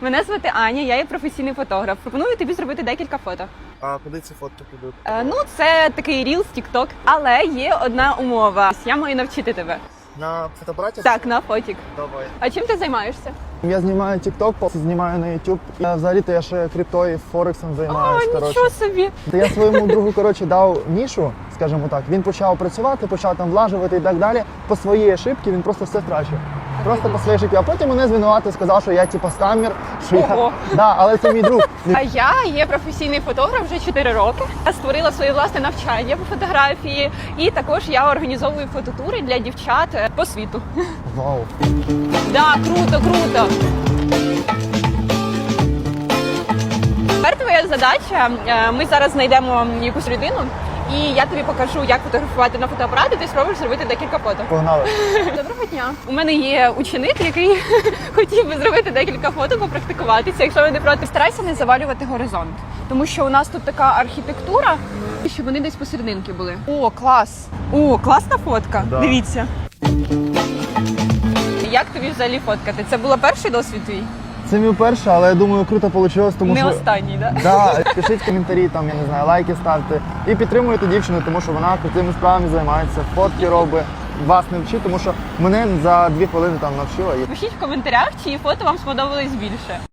Мене звати Аня, я є професійний фотограф. Пропоную тобі зробити декілька фото. А куди ці фотки підуть? Е, ну, це такий ріл з TikTok. Але є одна умова. Я маю навчити тебе. На фотоапараті? Так, на фотік. Давай. А чим ти займаєшся? Я знімаю TikTok, знімаю на YouTube. Я взагалі-то я ще криптою і Форексом О, займаюся. коротше. нічого собі. Та Я своєму другу коротше дав нішу, скажімо так. Він почав працювати, почав там влажувати і так далі. По своїй ошибці він просто все втрачив. Просто по своїй ошибці. А потім мене звинуватив, сказав, що я типу, скамер, що Ого. я. Да, але це мій друг. А я є професійний фотограф вже 4 роки. Я створила своє власне навчання по фотографії, і також я організовую фототури для дівчат е, по світу. Вау. Да, круто, круто. Задача. е, Ми зараз знайдемо якусь людину, і я тобі покажу, як фотографувати на фотоапарат, і ти спробуєш зробити декілька фото. Погнали. Доброго дня. У мене є ученик, який хотів би зробити декілька фото, попрактикуватися. Якщо ви не проти, старайся не завалювати горизонт, тому що у нас тут така архітектура, щоб вони десь посерединки були. О, клас! О, класна фотка. Да. Дивіться. Як тобі взагалі фоткати? Це був перший досвід твій? Це мій перший, але я думаю, круто вийшло, тому не що. останній, да? Да, пишіть коментарі, там я не знаю, лайки ставте і підтримуйте дівчину, тому що вона крутими справами займається, фотки робить, вас не вчить, тому що мене за дві хвилини там навчила. Пишіть в коментарях, чиї фото вам сподобались більше.